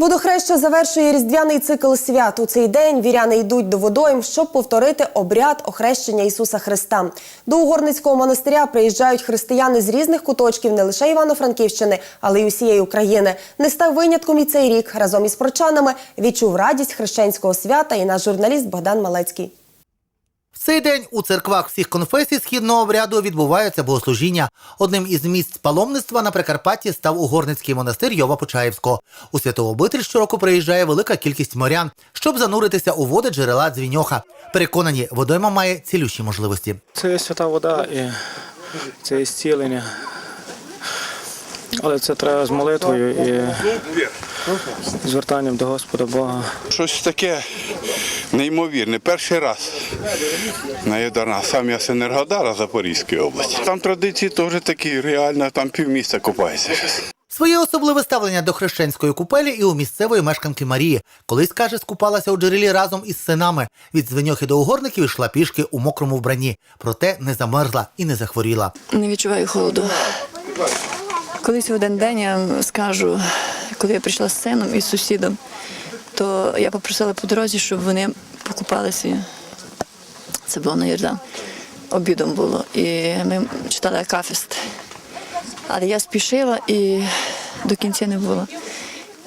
Водохреща завершує різдвяний цикл свят. У цей день віряни йдуть до водойм, щоб повторити обряд охрещення Ісуса Христа. До Угорницького монастиря приїжджають християни з різних куточків не лише Івано-Франківщини, але й усієї України. Не став винятком і цей рік. Разом із прочанами відчув радість хрещенського свята і наш журналіст Богдан Малецький. В цей день у церквах всіх конфесій східного обряду відбуваються богослужіння. Одним із місць паломництва на Прикарпатті став угорницький монастир Йова Почаївського. У святу обитель щороку приїжджає велика кількість морян, щоб зануритися у води джерела Дзвіньоха. Переконані, водойма має цілющі можливості. Це є свята вода і це є зцілення. Але це треба з молитвою і звертанням до Господа Бога. Щось таке неймовірне. Перший раз на Єдарна. Сам я з Енергодара Запорізької області. Там традиції теж такі, реально, там півміста купається. Своє особливе ставлення до хрещенської купелі і у місцевої мешканки Марії. Колись каже, скупалася у джерелі разом із синами. Від дзвеньохи до угорників йшла пішки у мокрому вбранні, проте не замерзла і не захворіла. Не відчуваю холоду. Колись в один день я скажу, коли я прийшла з сином і з сусідом, то я попросила по дорозі, щоб вони покупалися. Це було на Йордан. Обідом було. І ми читали Акафіст. Але я спішила і до кінця не було.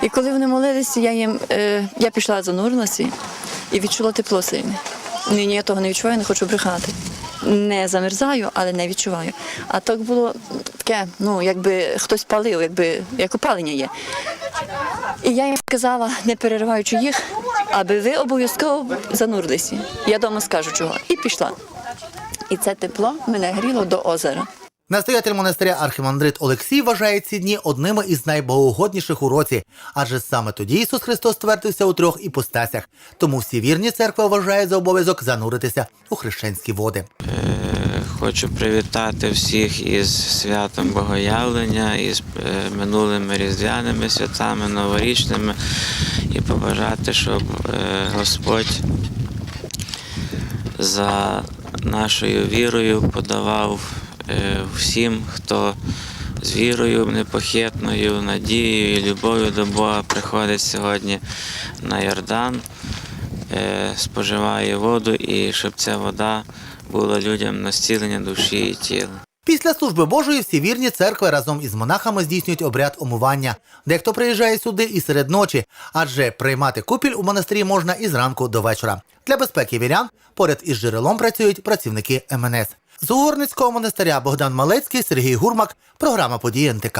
І коли вони молилися, я їм е, я пішла занурилася і відчула тепло сильне. Ні, ні, я того не відчуваю, не хочу брехати. Не замерзаю, але не відчуваю. А так було таке, ну якби хтось палив, якби як опалення є. І я їм сказала, не перериваючи їх, аби ви обов'язково занурилися. Я вдома скажу чого. І пішла. І це тепло мене гріло до озера. Настоятель монастиря архімандрит Олексій вважає ці дні одними із найбогоугодніших у році, адже саме тоді Ісус Христос твердився у трьох іпостасях. Тому всі вірні церква вважає за обов'язок зануритися у хрещенські води. Хочу привітати всіх із святом Богоявлення, із е, минулими різдвяними святами, новорічними і побажати, щоб е, Господь за нашою вірою подавав е, всім, хто з вірою непохитною, надією і любов'ю до Бога приходить сьогодні на Йордан, е, споживає воду і щоб ця вода була людям на зцілення душі і тіла. Після служби Божої всі вірні церкви разом із монахами здійснюють обряд омивання. Дехто приїжджає сюди і серед ночі, адже приймати купіль у монастирі можна і зранку до вечора. Для безпеки вірян поряд із джерелом працюють працівники МНС. З Угорницького монастиря Богдан Малецький, Сергій Гурмак, програма «Події НТК».